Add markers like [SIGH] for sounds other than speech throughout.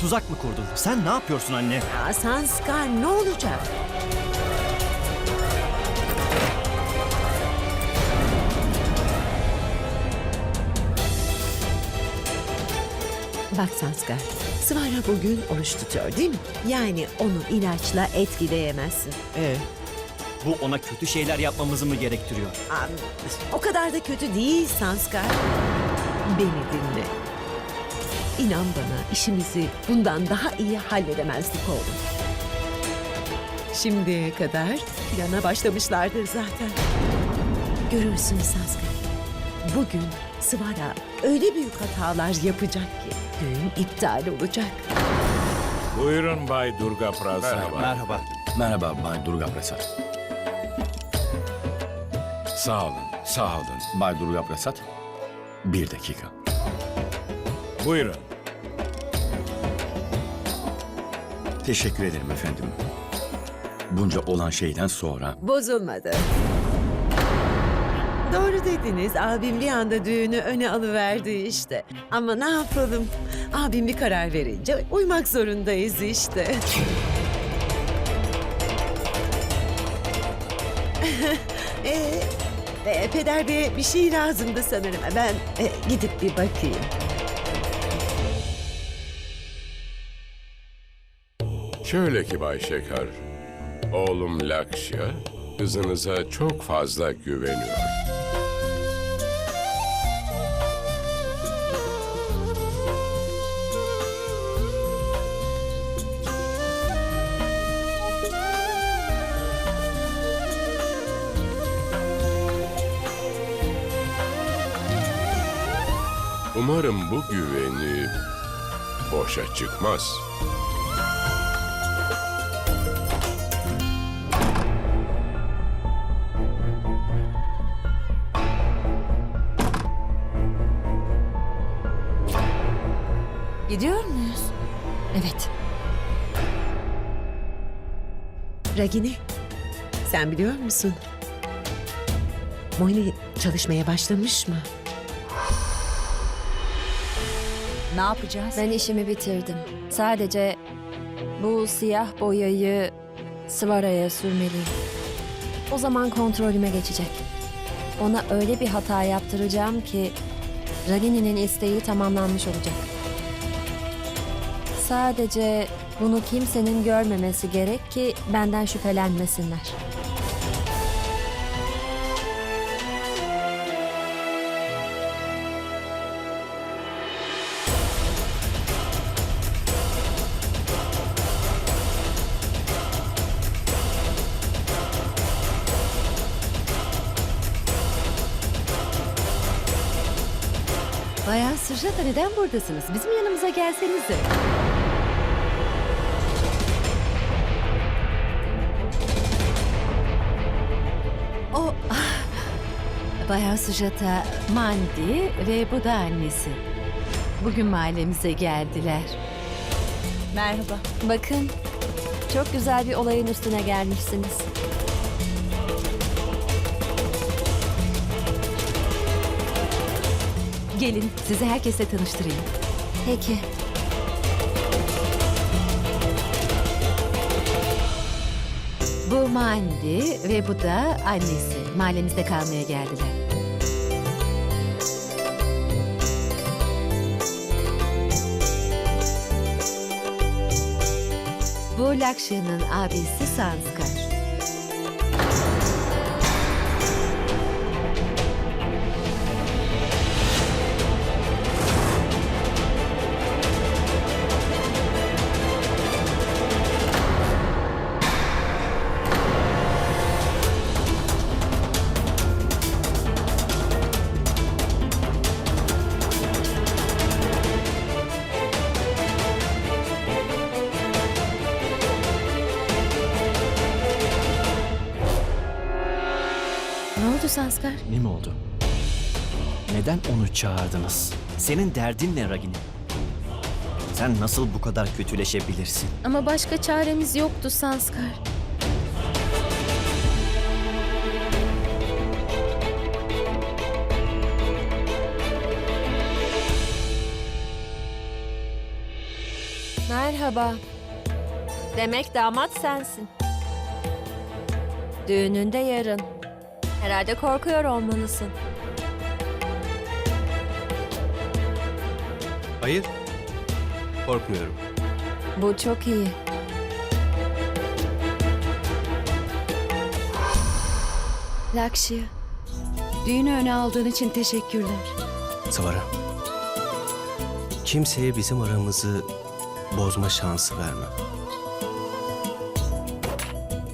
Tuzak mı kurdun? Sen ne yapıyorsun anne? Ya Sanskar ne olacak? Bak Sanskar, Svara bugün oruç tutuyor değil mi? Yani onu ilaçla etkileyemezsin. Ee, bu ona kötü şeyler yapmamızı mı gerektiriyor? Aa, O kadar da kötü değil Sanskar. Beni dinle. İnan bana işimizi bundan daha iyi halledemezdik oğlum. Şimdiye kadar plana başlamışlardır zaten. Görürsün Sanskar. Bugün Svara öyle büyük hatalar yapacak ki düğün iptal olacak. Buyurun Bay Durga Prasad. Merhaba. Merhaba Bay Durga Prasad. Sağ olun, sağ olun. Bay Durga Prasad. Bir dakika. Buyurun. Teşekkür ederim efendim. Bunca olan şeyden sonra Bozulmadı. Doğru dediniz. Abim bir anda düğünü öne alıverdi işte. Ama ne yapalım? Abim bir karar verince uymak zorundayız işte. [LAUGHS] ee, e, Peder Bey'e bir şey lazımdı sanırım. Ben e, gidip bir bakayım. Şöyle ki Bay Şeker, oğlum Lakşya kızınıza çok fazla güveniyor. Umarım bu güveni boşa çıkmaz. Gidiyor muyuz? Evet. Ragini, sen biliyor musun? Moini çalışmaya başlamış mı? Ne yapacağız? Ben işimi bitirdim. Sadece bu siyah boyayı Svara'ya sürmeliyim. O zaman kontrolüme geçecek. Ona öyle bir hata yaptıracağım ki Ragini'nin isteği tamamlanmış olacak. Sadece bunu kimsenin görmemesi gerek ki benden şüphelenmesinler. Bayan Sırjata neden buradasınız? Bizim yanımıza gelsenize. Bayan Sırjata Mandi ve bu da annesi. Bugün mahallemize geldiler. Merhaba. Bakın, çok güzel bir olayın üstüne gelmişsiniz. Gelin sizi herkese tanıştırayım. Peki. Bu Mandi ve bu da annesi. Mahallemizde kalmaya geldiler. Bu Lakşya'nın abisi Sanskar. Sanskar? Ne mi oldu? Neden onu çağırdınız? Senin derdin ne Ragini? Sen nasıl bu kadar kötüleşebilirsin? Ama başka çaremiz yoktu Sanskar. Merhaba. Demek damat sensin. Düğününde yarın. Herhalde korkuyor olmalısın. Hayır. Korkmuyorum. Bu çok iyi. Lakşya, düğünü öne aldığın için teşekkürler. Savara. Kimseye bizim aramızı bozma şansı verme.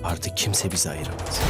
Artık kimse bizi ayıramaz.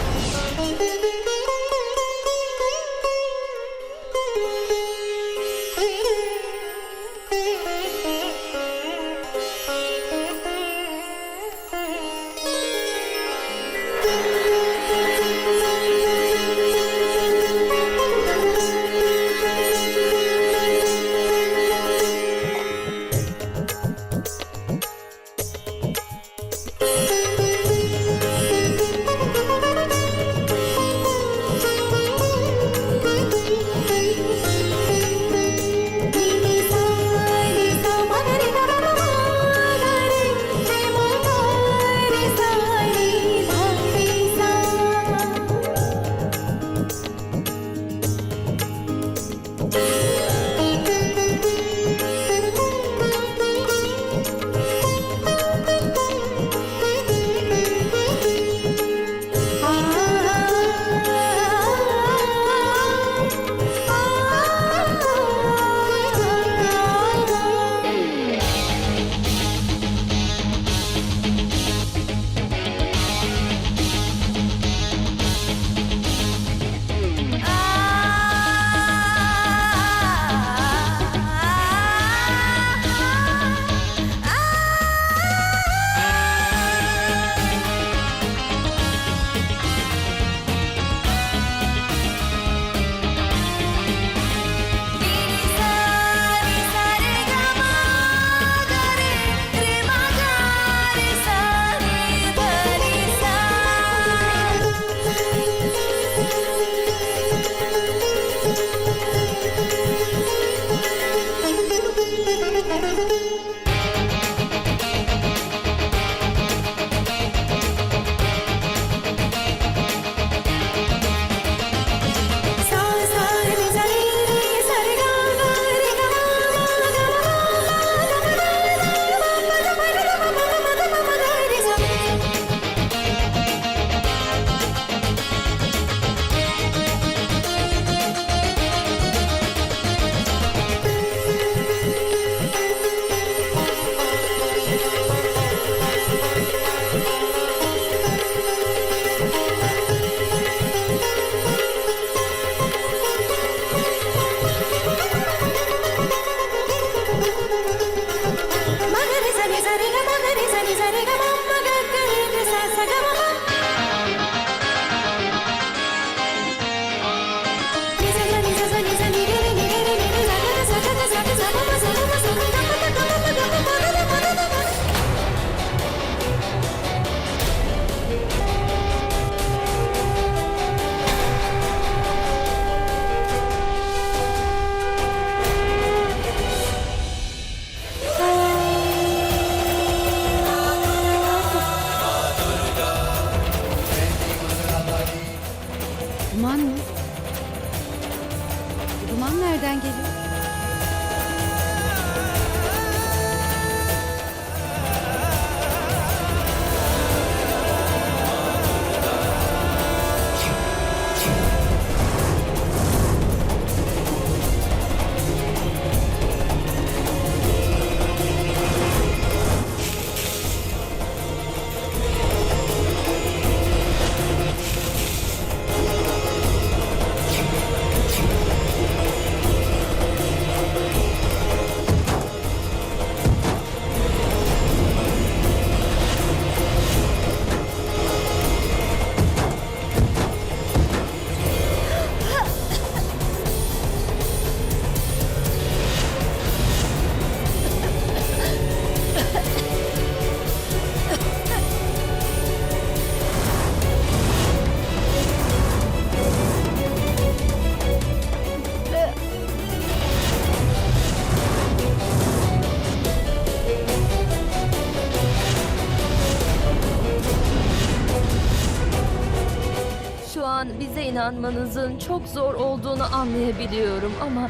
İnanmanızın çok zor olduğunu anlayabiliyorum ama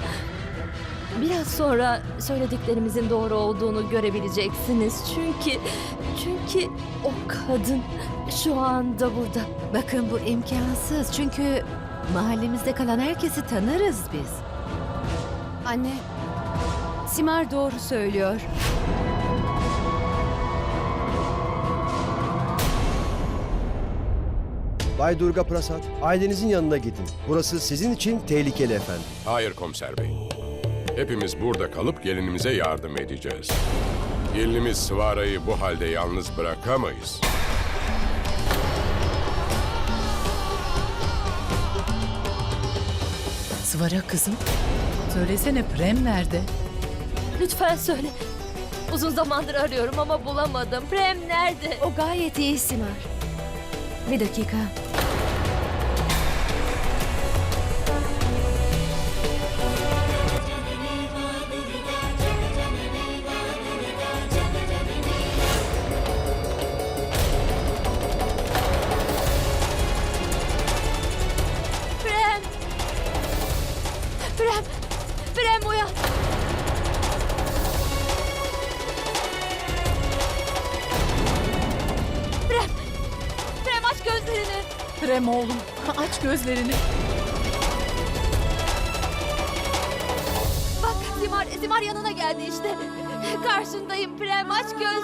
biraz sonra söylediklerimizin doğru olduğunu görebileceksiniz. Çünkü çünkü o kadın şu anda burada. Bakın bu imkansız çünkü mahallemizde kalan herkesi tanırız biz. Anne, Simar doğru söylüyor. Bay Durga Prasad, ailenizin yanına gidin. Burası sizin için tehlikeli efendim. Hayır komiser bey. Hepimiz burada kalıp gelinimize yardım edeceğiz. Gelinimiz Sıvara'yı bu halde yalnız bırakamayız. Sıvara kızım. Söylesene Prem nerede? Lütfen söyle. Uzun zamandır arıyorum ama bulamadım. Prem nerede? O gayet iyi Simar. Bir dakika.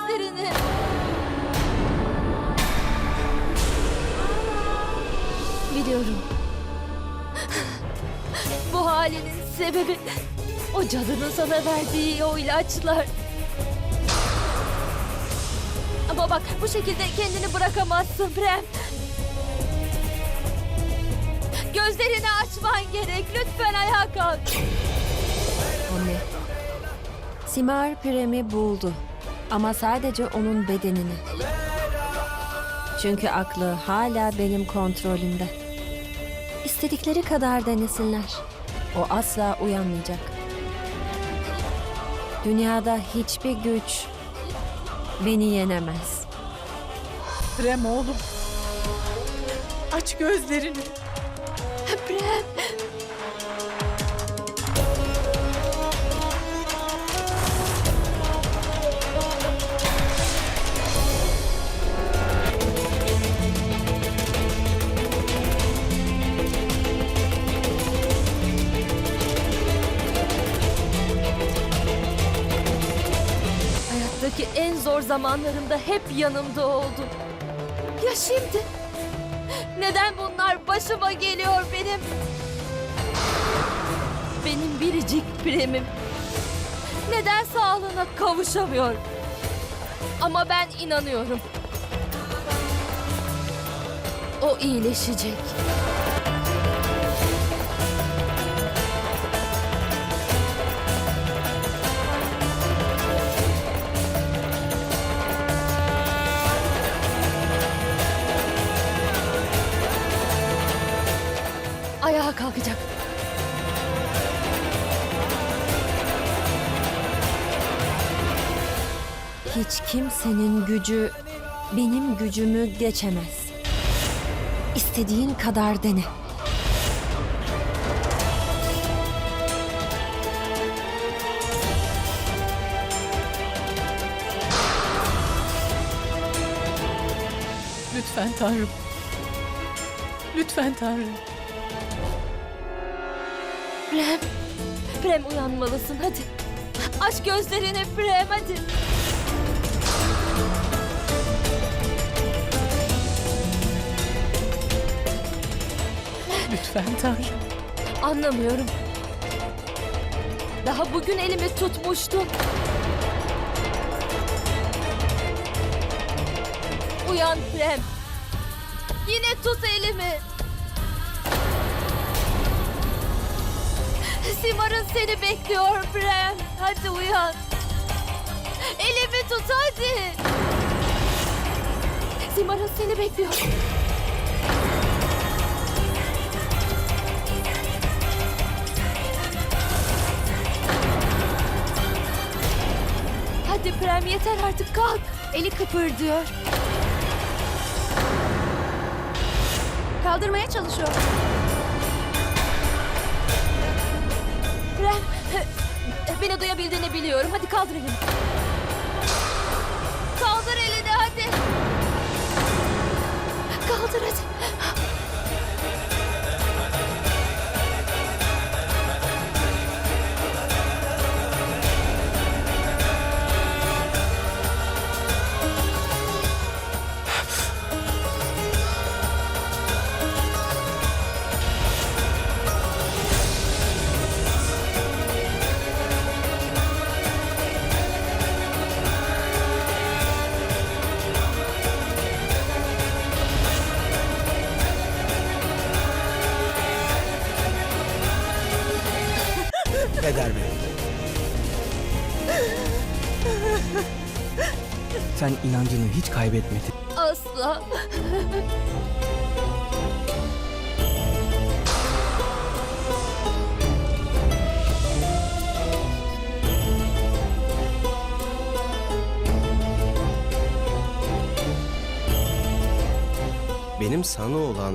Aç gözlerini. Biliyorum. Bu halinin sebebi o cadının sana verdiği o ilaçlar. Ama bak bu şekilde kendini bırakamazsın Prem. Gözlerini açman gerek. Lütfen ayağa kalk. Anne. Simar Prem'i buldu. Ama sadece onun bedenini. Çünkü aklı hala benim kontrolümde. İstedikleri kadar denesinler. O asla uyanmayacak. Dünyada hiçbir güç beni yenemez. Prem oğlum. Aç gözlerini. Prem. Hayattaki en zor zamanlarımda hep yanımda oldu. Ya şimdi? Neden bunlar başıma geliyor benim? Benim biricik premim. Neden sağlığına kavuşamıyor? Ama ben inanıyorum. O iyileşecek. Kimsenin gücü benim gücümü geçemez. İstediğin kadar dene. Lütfen Tanrım. Lütfen Tanrım. Prem. Prem uyanmalısın hadi. Aç gözlerini Prem hadi. Lütfen Tanrım. Anlamıyorum. Daha bugün elimi tutmuştun. Uyan Prem. Yine tut elimi. Simar'ın seni bekliyor Prem. Hadi uyan. Elimi tut hadi. Simar'ın seni bekliyor. Hadi Prem yeter artık kalk. Eli kıpırdıyor. Kaldırmaya çalışıyor. Prem, [LAUGHS] beni duyabildiğini biliyorum. Hadi kaldır elini. Kaldır elini hadi. Kaldır hadi. Hiç kaybetmedin. Asla. Benim sana olan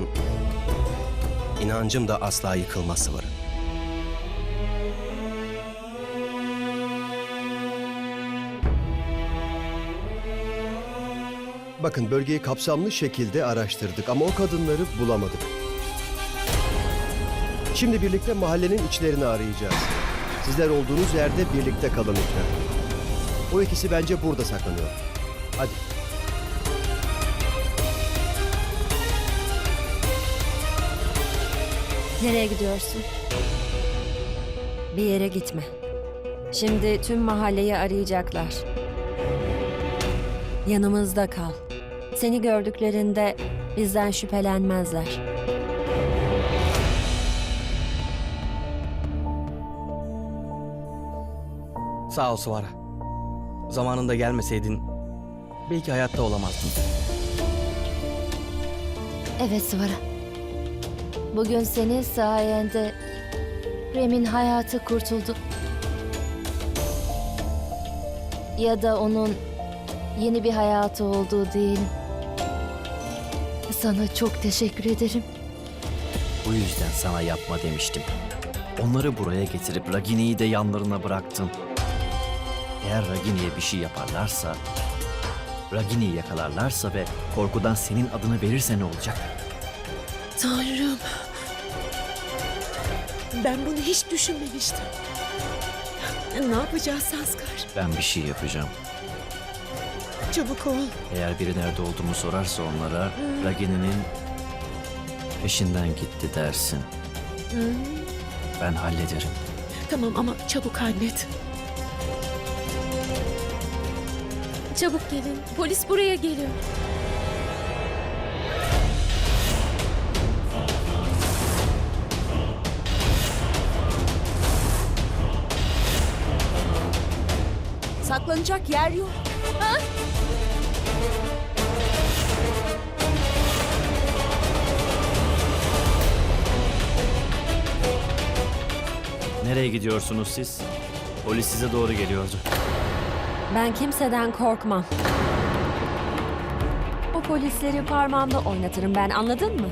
inancım da asla yıkılmaz Sıvara. Bakın bölgeyi kapsamlı şekilde araştırdık ama o kadınları bulamadık. Şimdi birlikte mahallenin içlerini arayacağız. Sizler olduğunuz yerde birlikte kalın lütfen. O ikisi bence burada saklanıyor. Hadi. Nereye gidiyorsun? Bir yere gitme. Şimdi tüm mahalleyi arayacaklar. Yanımızda kal. Seni gördüklerinde bizden şüphelenmezler. Sağ ol Sıvara. Zamanında gelmeseydin belki hayatta olamazdın. Evet Svara. Bugün senin sayende Prem'in hayatı kurtuldu. Ya da onun yeni bir hayatı oldu diyelim. Sana çok teşekkür ederim. Bu yüzden sana yapma demiştim. Onları buraya getirip Ragini'yi de yanlarına bıraktım. Eğer Ragini'ye bir şey yaparlarsa, Ragini'yi yakalarlarsa ve korkudan senin adını verirse ne olacak? Tanrım. Ben bunu hiç düşünmemiştim. Ne yapacağız Sanskar? Ben bir şey yapacağım. Çabuk ol. Eğer biri nerede olduğumu sorarsa onlara Ragini'nin peşinden gitti dersin. Ben hallederim. Tamam ama çabuk hallet. Çabuk gelin. Polis buraya geliyor. Saklanacak yer yok. Nereye gidiyorsunuz siz? Polis size doğru geliyordu. Ben kimseden korkmam. O polisleri parmağımda oynatırım ben anladın mı?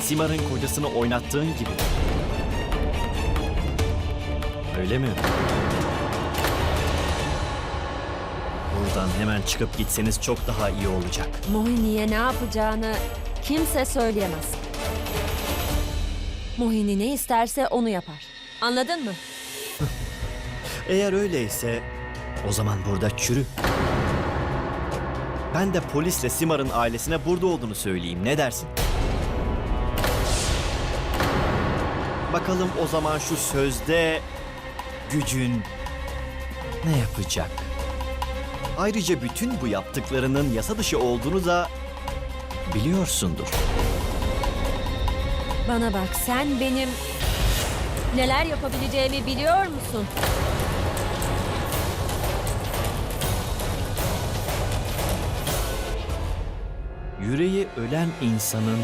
Simar'ın kocasını oynattığın gibi. Öyle mi? Buradan hemen çıkıp gitseniz çok daha iyi olacak. Mohini'ye ne yapacağını kimse söyleyemez. Mohini ne isterse onu yapar. Anladın mı? [LAUGHS] Eğer öyleyse o zaman burada çürü. Ben de polisle Simar'ın ailesine burada olduğunu söyleyeyim. Ne dersin? Bakalım o zaman şu sözde gücün ne yapacak? Ayrıca bütün bu yaptıklarının yasa dışı olduğunu da biliyorsundur. Bana bak sen benim neler yapabileceğimi biliyor musun? Yüreği ölen insanın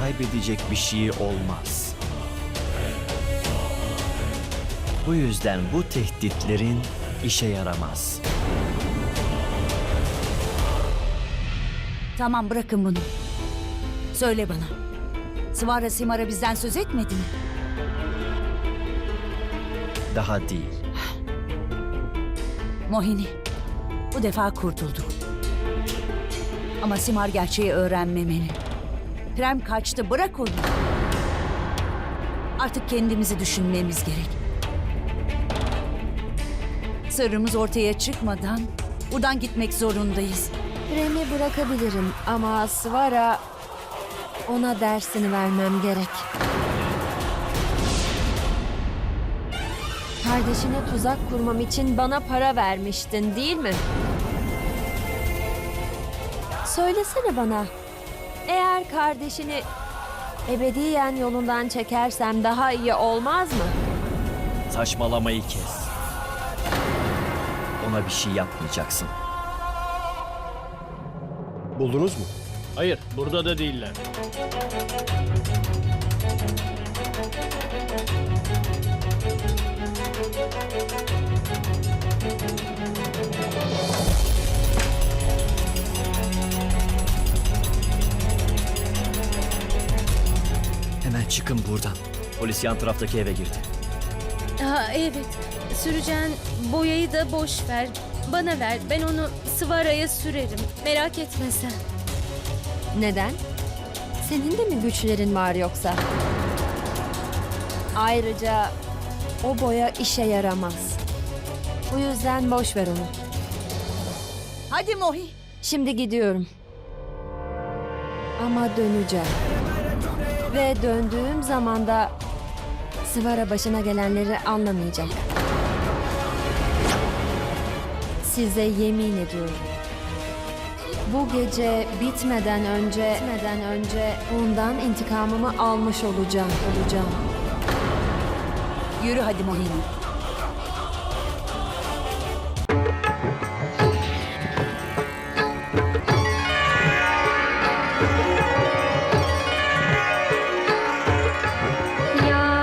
kaybedecek bir şeyi olmaz. Bu yüzden bu tehditlerin işe yaramaz. Tamam bırakın bunu. Söyle bana. Svara Simara bizden söz etmedi mi? Daha değil. Mohini, bu defa kurtulduk. Ama Simar gerçeği öğrenmemeli. Prem kaçtı, bırak onu. Artık kendimizi düşünmemiz gerek. Sırrımız ortaya çıkmadan buradan gitmek zorundayız. Prem'i bırakabilirim ama Svara ona dersini vermem gerek. Kardeşine tuzak kurmam için bana para vermiştin değil mi? Söylesene bana. Eğer kardeşini ebediyen yolundan çekersem daha iyi olmaz mı? Saçmalamayı kes. Ona bir şey yapmayacaksın. Buldunuz mu? Hayır, burada da değiller. Hemen çıkın buradan. Polis yan taraftaki eve girdi. Ha evet. Süreceğin boyayı da boş ver. Bana ver. Ben onu Sıvara'ya sürerim. Merak etme sen. Neden? Senin de mi güçlerin var yoksa? Ayrıca o boya işe yaramaz. Bu yüzden boş ver onu. Hadi Mohi. Şimdi gidiyorum. Ama döneceğim. Ve döndüğüm zaman da Sıvara başına gelenleri anlamayacak. Size yemin ediyorum. Bu gece bitmeden önce bitmeden önce ondan intikamımı almış olacağım, olacağım. Yürü hadi Mohini.